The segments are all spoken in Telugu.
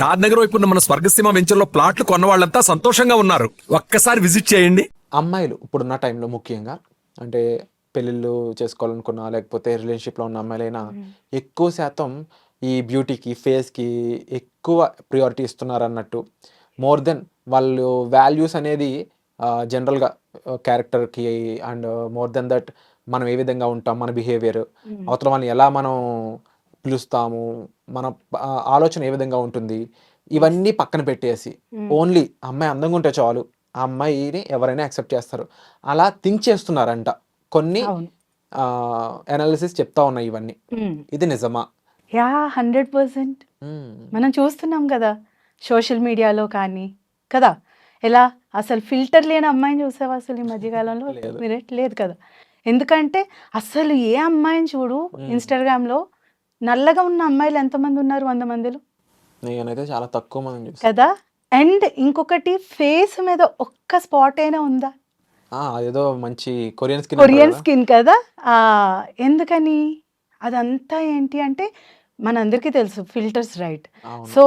షాద్ నగర్ వైపు ఉన్న మన స్వర్గసీమ వెంచర్లో ప్లాట్లు కొన్న వాళ్ళంతా సంతోషంగా ఉన్నారు. ఒక్కసారి విజిట్ చేయండి. అమ్మాయిలు ఇప్పుడున్న టైంలో ముఖ్యంగా అంటే పెళ్ళిళ్ళు చేసుకోవాలనుకున్నా లేకపోతే రిలేషన్షిప్లో ఉన్న అమ్మాయిలైనా ఎక్కువ శాతం ఈ బ్యూటీకి ఫేస్కి ఎక్కువ ప్రియారిటీ ఇస్తున్నారు అన్నట్టు మోర్ దెన్ వాళ్ళు వాల్యూస్ అనేది జనరల్గా క్యారెక్టర్కి అండ్ మోర్ దెన్ దట్ మనం ఏ విధంగా ఉంటాం మన బిహేవియర్ అవతల వాళ్ళని ఎలా మనం పిలుస్తాము. మన ఆలోచన ఏ విధంగా ఉంటుంది? ఇవన్నీ పక్కన పెట్టేసి ఓన్లీ అమ్మాయి అందంగా ఉంటే చాలు ఆ అమ్మాయిని ఎవరైనా యాక్సెప్ట్ చేస్తారు. అలా థింక్ చేస్తున్నారంట. కొన్ని అనాలిసిస్ చెప్తా ఉన్నాయి ఇవన్నీ. ఇది నిజమా? Yeah hundred percent. మనం చూస్తున్నాం కదా సోషల్ మీడియాలో కానీ కదా? ఎలా? అసలు ఫిల్టర్ లేని అమ్మాయిని చూసావా అసలు ఈ మధ్యకాలంలో? లేదు. కదా? ఎందుకంటే అసలు ఏ అమ్మాయిని చూడు ఇన్స్టాగ్రామ్లో నల్లగా ఉన్న అమ్మాయిలు ఎంతమంది ఉన్నారు వంద మందిలో? నేనైతే చాలా తక్కువ చూస్తాను కదా? అండ్ ఇంకొకటి ఫేస్ మీద ఒక్క స్పాట్ అయినా ఉందా? అదేదో మంచి కొరియన్ స్కిన్ కొరియన్ స్కిన్ కదా? ఎందుకని? అదంతా ఏంటి అంటే మనందరికీ తెలుసు ఫిల్టర్స్ రైట్. సో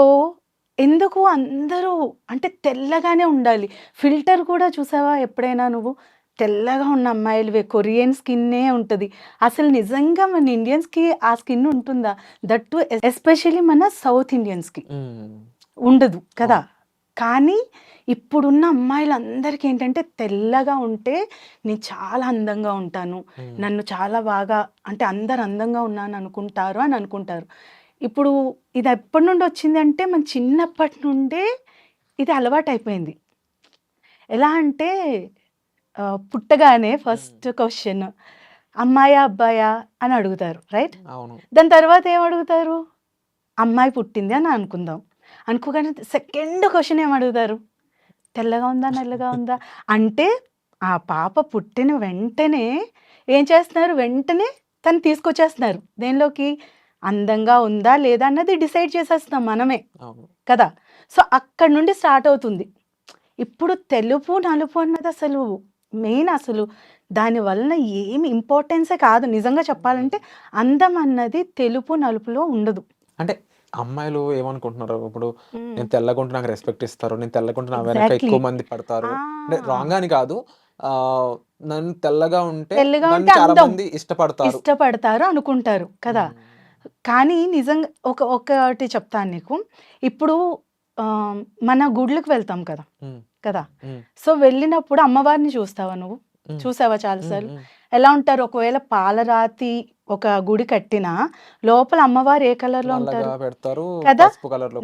ఎందుకు అందరూ అంటే తెల్లగానే ఉండాలి. ఫిల్టర్ కూడా చూసావా ఎప్పుడైనా నువ్వు? తెల్లగా ఉన్న అమ్మాయిలవే. కొరియన్ స్కిన్నే ఉంటుంది. అసలు నిజంగా మన ఇండియన్స్కి ఆ స్కిన్ ఉంటుందా? దట్టు ఎస్పెషల్లీ మన సౌత్ ఇండియన్స్కి ఉండదు కదా. కానీ ఇప్పుడున్న అమ్మాయిలందరికీ ఏంటంటే తెల్లగా ఉంటే నేను చాలా అందంగా ఉంటాను. నన్ను చాలా బాగా అంటే అందరు అందంగా ఉన్నాను అనుకుంటారు అని అనుకుంటారు. ఇప్పుడు ఇది ఎప్పటి నుండి వచ్చింది అంటే మన చిన్నప్పటి నుండే ఇది అలవాటు అయిపోయింది ఎలా అంటే పుట్టగానే ఫస్ట్ క్వశ్చన్ అమ్మాయా అబ్బాయా అని అడుగుతారు రైట్? దాని తర్వాత ఏం అడుగుతారు? అమ్మాయి పుట్టింది అని అనుకుందాం. అనుకోగానే సెకండ్ క్వశ్చన్ ఏం అడుగుతారు? తెల్లగా ఉందా నల్లగా ఉందా? అంటే ఆ పాప పుట్టిన వెంటనే ఏం చేస్తున్నారు? వెంటనే తను తీసుకొచ్చేస్తున్నారు. దేనిలోకి? అందంగా ఉందా లేదా అన్నది డిసైడ్ చేసేస్తున్నాం మనమే. కదా? సో అక్కడ నుండి స్టార్ట్ అవుతుంది. ఇప్పుడు తెలుపు నలుపు అన్నది అసలు మెయిన్ అసలు దాని వలన ఏమి ఇంపార్టెన్సే కాదు. నిజంగా చెప్పాలంటే అందం అన్నది తెలుపు నలుపులో ఉండదు. అంటే అమ్మాయిలు ఏమనుకుంటున్నారు? ఇప్పుడు నేను తెల్లగా ఉంటే నాకు రెస్పెక్ట్ ఇస్తారు. నేను తెల్లగా ఉంటే నా వెనక. ఎక్కువ మంది పడతారు. అంటే. రాంగ్ అని కాదు. నన్ను తెల్లగా ఉంటే తెల్లగా నన్ను ఉంటే చాలా. మంది ఇష్టపడతారు. ఇష్టపడతారు అనుకుంటారు కదా. కానీ నిజంగా ఒక ఒకటి చెప్తాను నీకు. ఇప్పుడు మన గుడ్లకు వెళ్తాం కదా. కదా. సో వెళ్ళినప్పుడు అమ్మవారిని చూస్తావా నువ్వు. చూసావా చాలాసార్లు. ఎలా ఉంటారు ఒకవేళ పాలరాతి ఒక గుడి కట్టినా లోపల అమ్మవారు ఏ కలర్లో ఉంటారు కదా?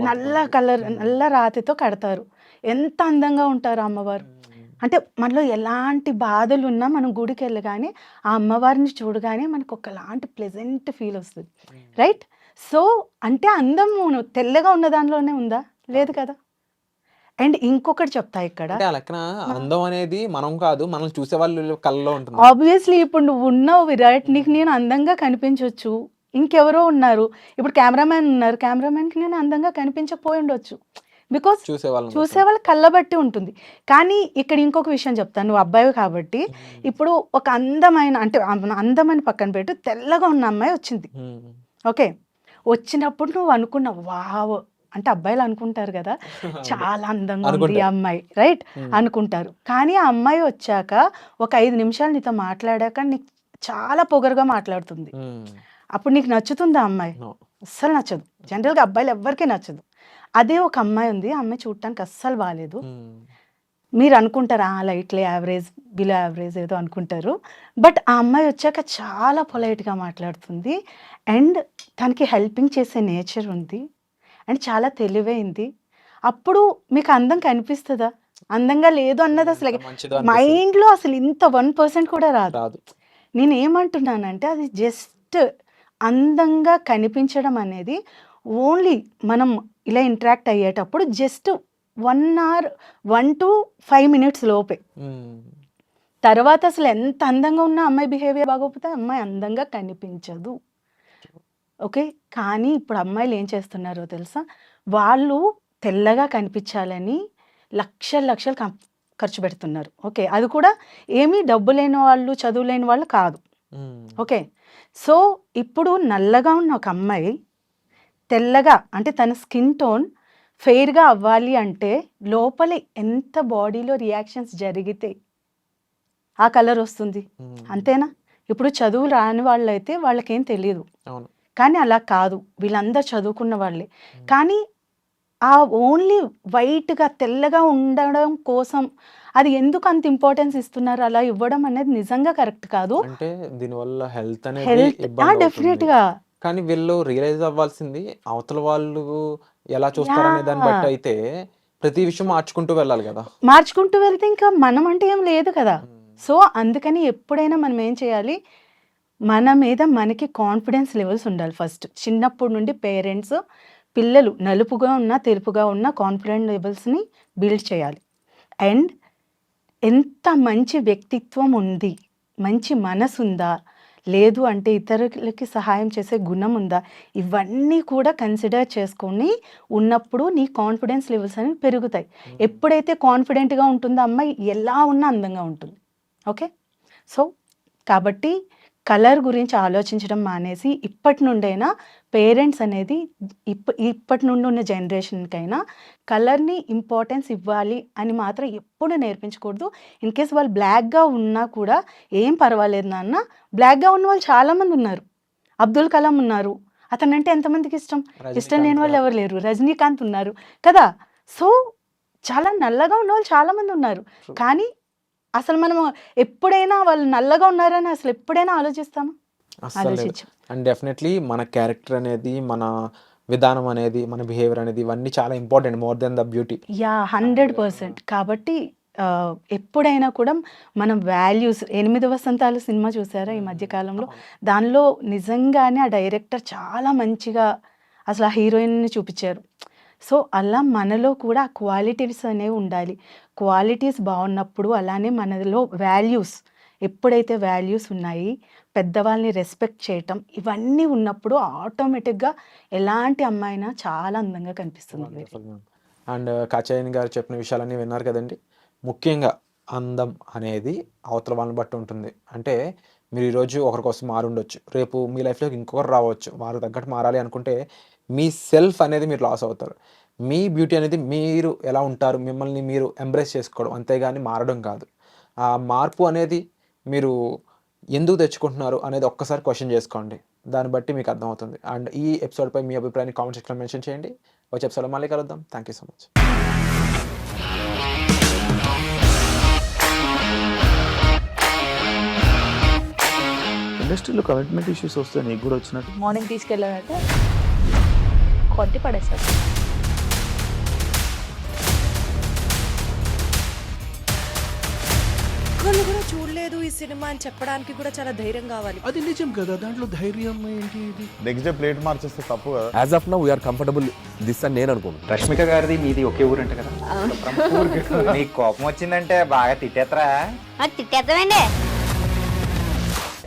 నల్ల. కలర్. నల్ల రాతితో కడతారు ఎంత అందంగా ఉంటారు అమ్మవారు మ్మ్. అంటే మనలో ఎలాంటి బాధలు ఉన్నా మనం గుడికి వెళ్ళగానే ఆ అమ్మవారిని చూడగానే మనకు ఒకలాంటి ప్లెజెంట్ ఫీల్ వస్తుంది రైట్ సో అంటే అందం తెల్లగా ఉన్న దానిలోనే ఉందా లేదు కదా అండ్ ఇంకొకటి చెప్తా ఇక్కడ. అంటే ఆ లెక్కన అందం అనేది మనం కాదు మనం చూసే వాళ్ళు కళ్ళలో ఉంటుంది ఆబ్వియస్లీ ఇప్పుడు నువ్వు ఉన్నావు విరాట్ నీకు నేను అందంగా కనిపించవచ్చు ఇంకెవరో ఉన్నారు. ఇప్పుడు కెమెరామ్యాన్ ఉన్నారు. కెమెరామ్యాన్కి నేను అందంగా కనిపించకపోయి ఉండొచ్చు. బికాస్ చూసే వాళ్ళని చూసే వాళ్ళ కళ్ళబట్టి ఉంటుంది. కానీ ఇక్కడ ఇంకొక విషయం చెప్తాను నువ్వు అబ్బాయి కాబట్టి ఇప్పుడు ఒక అందమైన అంటే అందమని పక్కన పెట్టు తెల్లగా ఉన్న అమ్మాయి వచ్చింది. ఓకే? వచ్చినప్పుడు నువ్వు అనుకున్నావు వావ్ అంటే అబ్బాయిలు అనుకుంటారు కదా చాలా అందంగా ఉంది. అమ్మాయి రైట్. అనుకుంటారు. కానీ ఆ అమ్మాయి వచ్చాక ఒక ఐదు నిమిషాలు నీతో మాట్లాడాక నీకు చాలా పొగరుగా మాట్లాడుతుంది. అప్పుడు నీకు నచ్చుతుందా ఆ అమ్మాయి. అస్సలు నచ్చదు. జనరల్గా అబ్బాయిలు ఎవ్వరికీ నచ్చదు. అదే ఒక అమ్మాయి ఉంది ఆ అమ్మాయి చూడటానికి అస్సలు బాగాలేదు. మీరు అనుకుంటారు ఆ లైట్లీ యావరేజ్ బిలో యావరేజ్ ఏదో అనుకుంటారు. బట్ ఆ అమ్మాయి వచ్చాక చాలా పొలైట్గా మాట్లాడుతుంది. అండ్ తనకి హెల్పింగ్ చేసే నేచర్ ఉంది. అండ్ చాలా తెలివైంది. అప్పుడు మీకు అందం కనిపిస్తుందా? అందంగా లేదు అన్నది అసలు. మైండ్లో అసలు ఇంత వన్ పర్సెంట్ కూడా రాదు. రాదు. నేను ఏమంటున్నానంటే అది జస్ట్ అందంగా కనిపించడం అనేది ఓన్లీ మనం ఇలా ఇంటరాక్ట్ అయ్యేటప్పుడు just one hour one to five minutes లోపే. తర్వాత అసలు ఎంత అందంగా ఉన్న అమ్మాయి బిహేవియర్ బాగోకపోతే అమ్మాయి అందంగా కనిపించదు. ఓకే? కానీ ఇప్పుడు అమ్మాయిలు ఏం చేస్తున్నారో తెలుసా? వాళ్ళు తెల్లగా కనిపించాలని లక్షలు లక్షలు కం- ఖర్చు పెడుతున్నారు. ఓకే? అది కూడా ఏమీ డబ్బు లేని వాళ్ళు చదువు లేని వాళ్ళు కాదు. ఓకే? సో ఇప్పుడు నల్లగా ఉన్న ఒక అమ్మాయి తెల్లగా అంటే తన స్కిన్ టోన్ ఫెయిర్గా అవ్వాలి అంటే లోపల ఎంత బాడీలో రియాక్షన్స్ జరిగితే ఆ కలర్ వస్తుంది. అంతేనా? ఇప్పుడు చదువు రాని వాళ్ళైతే వాళ్ళకేం తెలియదు అవును. కానీ అలా కాదు. వీళ్ళందరూ చదువుకున్న వాళ్ళే. కానీ ఆ ఓన్లీ వైట్గా తెల్లగా ఉండడం కోసం అది ఎందుకు అంత ఇంపార్టెన్స్ ఇస్తున్నారు? అలా ఇవ్వడం అనేది నిజంగా కరెక్ట్ కాదు. అంటే దీనివల్ల హెల్త్ అనేది అవుతుంది. డెఫినెట్గా. కానీ వీళ్ళు రియలైజ్ అవ్వాల్సింది అవతల వాళ్ళు ఎలా చూస్తారనే దాన్ని బట్టి. అయితే ప్రతి విషయం మార్చుకుంటూ వెళ్ళాలి కదా. మార్చుకుంటూ వెళ్తే ఇంకా మనం అంటే ఏం లేదు కదా. సో అందుకని ఎప్పుడైనా మనం ఏం చేయాలి? మన మీద మనకి కాన్ఫిడెన్స్ లెవెల్స్ ఉండాలి ఫస్ట్ చిన్నప్పటి నుండి పేరెంట్స్ పిల్లలు నలుపుగా ఉన్న తెలుపుగా ఉన్న కాన్ఫిడెంట్ లెవెల్స్ని బిల్డ్ చేయాలి. అండ్ ఎంత మంచి వ్యక్తిత్వం ఉంది మంచి మనసు ఉందా లేదు అంటే ఇతరులకి సహాయం చేసే గుణం ఉందా ఇవన్నీ కూడా కన్సిడర్ చేసుకొని ఉన్నప్పుడు నీ కాన్ఫిడెన్స్ లెవెల్స్ అనేవి పెరుగుతాయి. ఎప్పుడైతే కాన్ఫిడెంట్గా ఉంటుందో అమ్మాయి ఎలా ఉన్నా అందంగా ఉంటుంది. ఓకే సో కాబట్టి కలర్ గురించి ఆలోచించడం మానేసి ఇప్పటి నుండైనా పేరెంట్స్ అనేది ఇప్ప ఇప్పటి నుండి ఉన్న జనరేషన్కైనా కలర్ని ఇంపార్టెన్స్ ఇవ్వాలి అని మాత్రం ఎప్పుడు నేర్పించకూడదు. ఇన్ కేస్ వాళ్ళు బ్లాక్గా ఉన్నా కూడా ఏం పర్వాలేదు నాన్న. బ్లాక్గా ఉన్న వాళ్ళు చాలామంది ఉన్నారు. అబ్దుల్ కలాం ఉన్నారు. అతనంటే ఎంతమందికి ఇష్టం? ఇష్టం లేని వాళ్ళు ఎవరు లేరు? రజనీకాంత్ ఉన్నారు కదా. సో చాలా నల్లగా ఉన్న వాళ్ళు చాలా మంది ఉన్నారు. కానీ అసలు మనం ఎప్పుడైనా వాళ్ళు నల్లగా ఉన్నారని అసలు ఎప్పుడైనా ఆలోచిస్తామా? ఆలోచించు. అండ్ డెఫినెట్లీ మన క్యారెక్టర్ అనేది మన విధానం అనేది మన బిహేవియర్ అనేది ఇవన్నీ చాలా important more than the beauty yeah hundred percent కాబట్టి ఎప్పుడైనా కూడా మనం వాల్యూస్ ఎనిమిది వసంతాలు సినిమా చూసారా ఈ మధ్య కాలంలో? దానిలో నిజంగానే ఆ డైరెక్టర్ చాలా మంచిగా అసలు ఆ హీరోయిన్ని చూపించారు. సో అలా మనలో కూడా ఆ క్వాలిటీస్ అనేవి ఉండాలి. క్వాలిటీస్ బాగున్నప్పుడు అలానే మనలో వాల్యూస్ ఎప్పుడైతే వాల్యూస్ ఉన్నాయి పెద్దవాళ్ళని రెస్పెక్ట్ చేయటం ఇవన్నీ ఉన్నప్పుడు ఆటోమేటిక్గా ఎలాంటి అమ్మాయినా చాలా అందంగా కనిపిస్తుంది అండ్ కాచాయని గారు చెప్పిన విషయాలన్నీ విన్నారు కదండి. ముఖ్యంగా అందం అనేది అవతల వాళ్ళని బట్టి ఉంటుంది. అంటే మీరు ఈరోజు ఒకరి కోసం మారుండొచ్చు. రేపు మీ లైఫ్లోకి ఇంకొకరు రావచ్చు. వారు తగ్గట్టు మారాలి అనుకుంటే మీ సెల్ఫ్ అనేది మీరు లాస్ అవుతారు. మీ బ్యూటీ అనేది మీరు ఎలా ఉంటారు మిమ్మల్ని మీరు ఎంబ్రేస్ చేసుకోవడం అంతేగాని మారడం కాదు. ఆ మార్పు అనేది మీరు ఎందుకు తెచ్చుకుంటున్నారు అనేది ఒక్కసారి క్వశ్చన్ చేసుకోండి. దాన్ని బట్టి మీకు అర్థమవుతుంది. అండ్ ఈ ఎపిసోడ్పై మీ అభిప్రాయాన్ని కామెంట్ సెక్షన్లో మెన్షన్ చేయండి. వచ్చే ఎపిసోడ్లో మళ్ళీ కలుద్దాం. థ్యాంక్ యూ సో మచ్ ఇండస్ట్రీలో కమిట్మెంట్ ఇష్యూస్ వస్తే నీకు కూడా వచ్చినట్టు. మార్నింగ్ కొట్టి పడేస్తారు ఒక్కళ్ళు కూడా చూడలేదు ఈ సినిమా అని చెప్పడానికి కూడా చాలా ధైర్యం కావాలి. అది నిజం కదా దాంట్లో ధైర్యం ఏంటి ఇది? నెక్స్ట్ డే ప్లేట్ మార్చేస్తే తప్పు కదా. As of now we're comfortable this అని నేను అనుకుంటున్నాను. రష్మిక గారిది మీది ఒకే ఊరంట కదా? నీకు కోపం వచ్చిందంటే బాగా తిట్టేత్తరా? తిట్టేద్దామండి